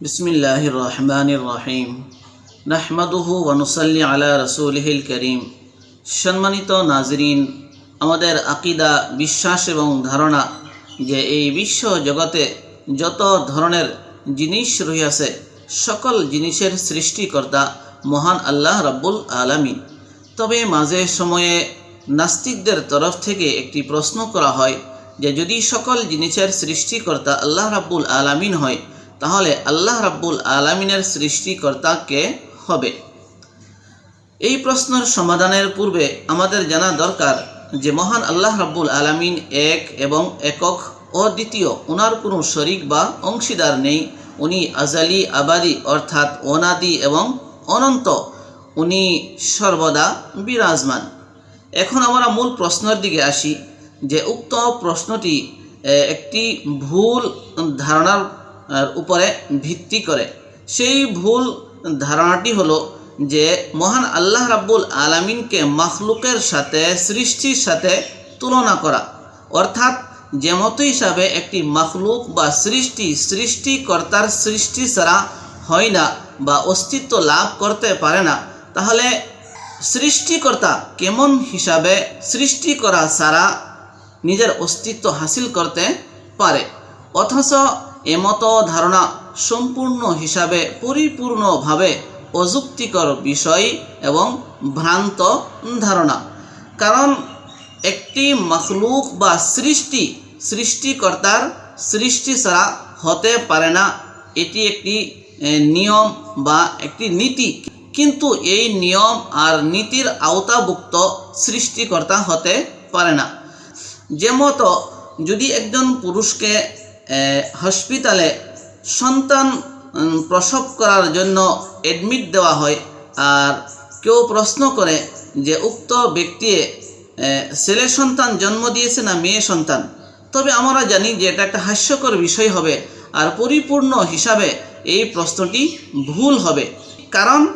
বিসমিল্লাহির রহমানির রহিম। নাহমাদুহু ওয়ানুসাল্লি আলা রসুলহিল করিম। সম্মানিত নাজরিন, আমাদের আকিদা, বিশ্বাস এবং ধারণা যে এই বিশ্ব জগতে যত ধরনের জিনিস রহিয়াছে, সকল জিনিসের সৃষ্টিকর্তা মহান আল্লাহ রাব্বুল আলামিন। তবে মাঝে সময়ে নাস্তিকদের তরফ থেকে একটি প্রশ্ন করা হয় যে যদি সকল জিনিসের সৃষ্টিকর্তা আল্লাহ রাব্বুল আলামিন হয় তাহলে আল্লাহ রাব্বুল আলামিনের সৃষ্টিকর্তা কে হবে। এই প্রশ্নের সমাধানের পূর্বে আমাদের জানা দরকার যে মহান আল্লাহ রাব্বুল আলামিন এক এবং একক অদ্বিতীয় ওনার কোনো শরিক বা অংশীদার নেই। উনি আজালি, আবাদি, অর্থাৎ অনাদি এবং অনন্ত। উনি সর্বদা বিরাজমান। এখন আমরা মূল প্রশ্নের দিকে আসি যে উক্ত প্রশ্নটি একটি ভুল ধারণার উপরে ভিত্তি করে। সেই ভুল ধারণাটি হলো যে মহান আল্লাহ রাব্বুল আলামিনকে মাখলুকের সাথে, সৃষ্টির সাথে তুলনা করা। অর্থাৎ যেমতো হিসাবে একটি মাখলুক বা সৃষ্টি, সৃষ্টিকর্তার সৃষ্টি ছাড়া হয় না বা অস্তিত্ব লাভ করতে পারে না, তাহলে সৃষ্টিকর্তা কেমন হিসাবে সৃষ্টি করা ছাড়া নিজের অস্তিত্ব হাসিল করতে পারে? অথচ এমতো ধারণা সম্পূর্ণ হিসাবে পরিপূর্ণভাবে অযুক্তিকর বিষয় এবং ভ্রান্ত ধারণা। কারণ একটি মখলুক বা সৃষ্টি সৃষ্টিকর্তার সৃষ্টি ছাড়া হতে পারে না। এটি একটি নিয়ম বা একটি নীতি। কিন্তু এই নিয়ম আর নীতির আওতাভুক্ত সৃষ্টিকর্তা হতে পারে না। যেমতো যদি একজন পুরুষকে হসপিটালে সন্তান প্রসব করার জন্য অ্যাডমিট দেওয়া হয়। আর কেউ প্রশ্ন করে যে, উক্ত ব্যক্তি ছেলে সন্তান জন্ম দিয়েছে না মেয়ে সন্তান? তবে আমরা জানি যে, এটা একটা হাস্যকর বিষয় হবে। আর পরিপূর্ণ হিসাবে এই প্রশ্নটি ভুল হবে। কারণ,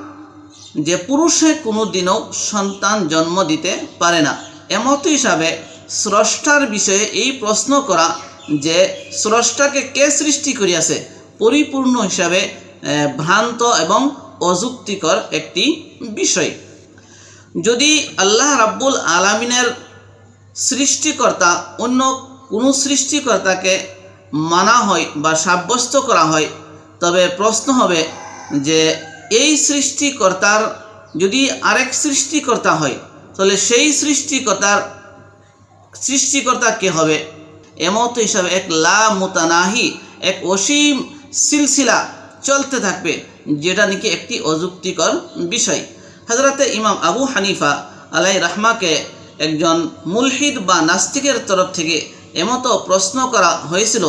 যে পুরুষে কোনো দিনও সন্তান জন্ম দিতে পারে না। এমত হিসাবে স্রষ্টার বিষয়ে এই প্রশ্ন করা যে স্রষ্টাকে কে সৃষ্টি করিয়াছে? পরিপূর্ণ হিসাবে ভ্রান্ত এবং অযুক্তিকর একটি বিষয়। যদি আল্লাহ রাব্বুল আলামিনের সৃষ্টিকর্তা অন্য কোনো সৃষ্টিকর্তাকে মানা হয় বা সাব্যস্ত করা হয়, তবে প্রশ্ন হবে যে, এই সৃষ্টিকর্তার যদি আরেক সৃষ্টিকর্তা হয়, তাহলে সেই সৃষ্টিকর্তার সৃষ্টিকর্তা কে হবে? এমত হিসাবে এক লা মুতানাহি, এক অসীম সিলসিলা চলতে থাকবে, যেটা নাকি একটি অযুক্তিকর বিষয়। হজরতে ইমাম আবু হানিফা আলাই রাহমাকে একজন মুলহিদ বা নাস্তিকের তরফ থেকে এমতো প্রশ্ন করা হয়েছিল।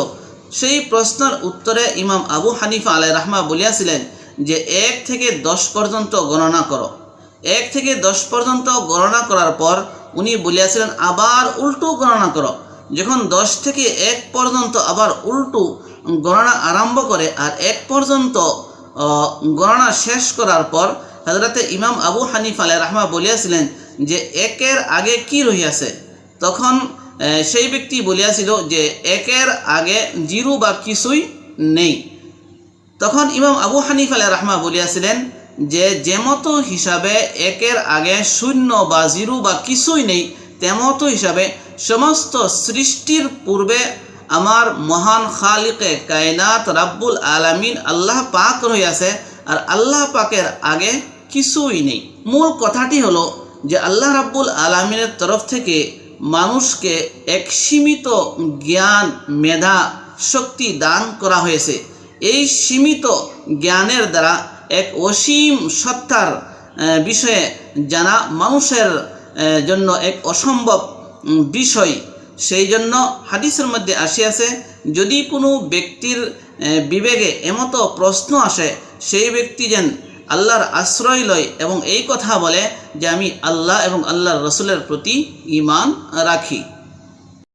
সেই প্রশ্নের উত্তরে ইমাম আবু হানিফা আলাই রাহমা বলিয়াছিলেন যে, এক থেকে দশ পর্যন্ত গণনা করো। এক থেকে দশ পর্যন্ত গণনা করার পর উনি বলিয়াছিলেন, আবার উল্টো গণনা করো। যখন দশ থেকে এক পর্যন্ত আবার উল্টো গণনা আরম্ভ করে আর এক পর্যন্ত গণনা শেষ করার পর হজরতে ইমাম আবু হানিফ আলাই রাহমা বলিয়াছিলেন যে একের আগে কি রহিয়াছে? তখন সেই ব্যক্তি বলিয়াছিল যে একের আগে জিরো বা কিছুই নেই। তখন ইমাম আবু হানিফ আলাই রাহমা বলিয়াছিলেন যে যেমতো হিসাবে একের আগে শূন্য বা জিরো বা কিছুই নেই, তেমতো হিসাবে সমস্ত সৃষ্টির পূর্বে আমার মহান খালিকে কায়নাত রাব্বুল আলামিন আল্লাহ পাক রহিয়াছে, আর আল্লাহ পাকের আগে কিছুই নেই। মূল কথাটি হলো যে আল্লাহ রাব্বুল আলামিনের তরফ থেকে মানুষকে এক সীমিত জ্ঞান, মেধা, শক্তি দান করা হয়েছে। এই সীমিত জ্ঞানের দ্বারা এক অসীম সত্তার বিষয়ে জানা মানুষের জন্য এক অসম্ভব বিষয়। সেই জন্য হাদিসের মধ্যে আসিয়াছে যদি কোনো ব্যক্তির বিবেকে এমতো প্রশ্ন আসে, সেই ব্যক্তি যেন আল্লাহর আশ্রয় লয় এবং এই কথা বলে যে আমি আল্লাহ এবং আল্লাহর রসুলের প্রতি ইমান রাখি।